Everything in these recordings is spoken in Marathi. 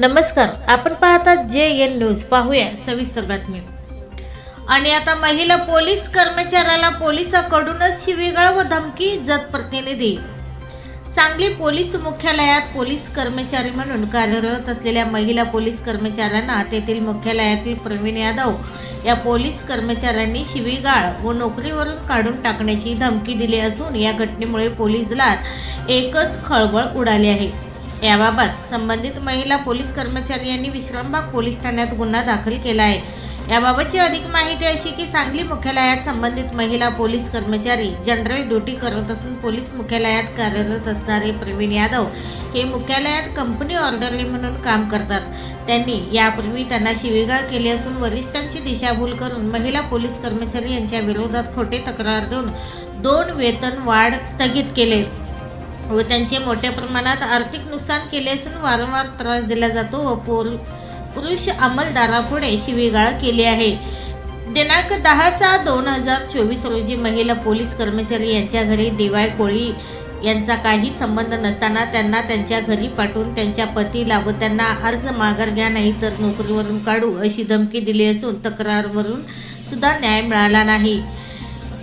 नमस्कार आपण पाहतात जे एन न्यूज. पाहूया सविस्तर बातमी. आणि आता महिला पोलीस कर्मचाऱ्याला पोलिसाकडूनच शिवीगाळ व धमकी जत प्रतिनिधी. सांगली पोलीस मुख्यालयात पोलीस कर्मचारी म्हणून कार्यरत असलेल्या महिला पोलीस कर्मचाऱ्यांना तेथील मुख्यालयातील प्रवीण यादव या पोलीस कर्मचाऱ्यांनी शिवीगाळ व नोकरीवरून काढून टाकण्याची धमकी दिली असून या घटनेमुळे पोलीस दलात एकच खळबळ उडाली आहे. याबाबत संबंधित महिला पोलीस कर्मचारी यांनी विश्रामबाग पोलीस ठाण्यात गुन्हा दाखल केला आहे. याबाबतची अधिक माहिती अशी की सांगली मुख्यालयात संबंधित महिला पोलीस कर्मचारी जनरल ड्युटी करत असून पोलीस मुख्यालयात कार्यरत असणारे प्रवीण यादव हे मुख्यालयात कंपनी ऑर्डरली म्हणून काम करतात. त्यांनी यापूर्वी त्यांना शिवीगाळ केली असून वरिष्ठांची दिशाभूल करून महिला पोलीस कर्मचारी यांच्या विरोधात खोटे तक्रार देऊन दोन वेतन वाढ स्थगित केले. व त्यांचे मोठ्या प्रमाणात आर्थिक नुकसान केले असून वारंवार त्रास दिला जातो व पोर पुरुष अंमलदारापुढे शिवीगाळ केली आहे. दिनांक दहा सहा दोन हजार चोवीस रोजी महिला पोलीस कर्मचारी यांच्या घरी दिवाय कोळी यांचा काही संबंध नसताना त्यांना त्यांच्या घरी पाठवून त्यांच्या पतीला व त्यांना अर्ज माघार घ्या नाही तर नोकरीवरून काढू अशी धमकी दिली असून तक्रारवरून सुद्धा न्याय मिळाला नाही.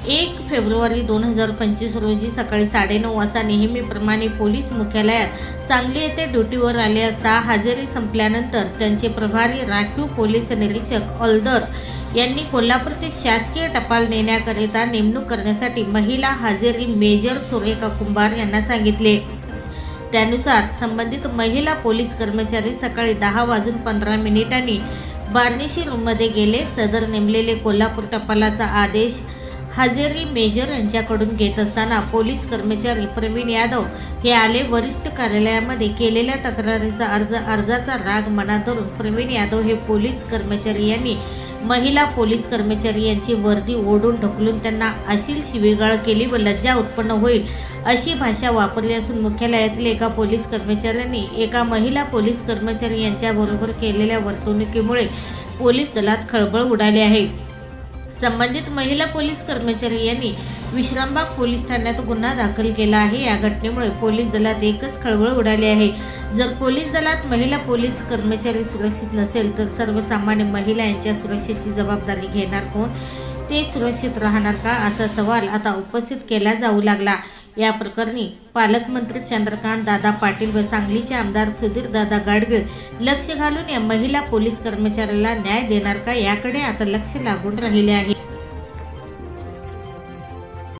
एक फेब्रुवारी दोन हजार पंचवीस रोजी सकाळी साडेनऊ वाजता नेहमीप्रमाणे पोलीस मुख्यालयात सांगली येथे ड्युटीवर आले असता हजेरी संपल्यानंतर त्यांचे प्रभारी राखीव पोलीस निरीक्षक अल्दर यांनी कोल्हापूर ते शासकीय टपाल नेण्याकरिता नेमणूक करण्यासाठी महिला हजेरी मेजर सुरेखा कुंभार यांना सांगितले. त्यानुसार संबंधित महिला पोलीस कर्मचारी सकाळी दहा वाजून पंधरा मिनिटांनी बार्निशी रूममध्ये गेले. सदर नेमलेले कोल्हापूर टपालाचा आदेश हजेरी मेजर यांच्याकडून घेत असताना पोलीस कर्मचारी प्रवीण यादव हे आले वरिष्ठ कार्यालयामध्ये केलेल्या तक्रारीचा अर्ज अर्जाचा राग मनात धरून प्रवीण यादव हे पोलीस कर्मचारी यांनी महिला पोलीस कर्मचारी यांची वर्दी ओढून ढकलून त्यांना अशील शिवीगाळ केली व लज्जा उत्पन्न होईल अशी भाषा वापरली असून मुख्यालयातील एका पोलीस कर्मचाऱ्यांनी एका महिला पोलीस कर्मचारी यांच्याबरोबर केलेल्या वर्तणुकीमुळे पोलीस दलात खळबळ उडाली आहे. संबंधित महिला पोलीस कर्मचारी यांनी विश्रामबाग पोलीस ठाण्यात गुन्हा दाखल केला आहे. या घटनेमुळे पोलीस दलात एकच खळबळ उडाली आहे. जर पोलीस दलात महिला पोलीस कर्मचारी सुरक्षित नसेल तर सर्वसामान्य महिला यांच्या सुरक्षेची जबाबदारी घेणार कोण? ते सुरक्षित राहणार का? असा सवाल आता उपस्थित केला जाऊ लागला. या प्रकरणी पालकमंत्री चंद्रकांत दादा पाटील व सांगलीचे आमदार सुधीर दादा गाडगीळ लक्ष घालून या महिला पोलीस कर्मचाऱ्याला न्याय देणार का याकडे आता लक्ष लागून राहिले आहे.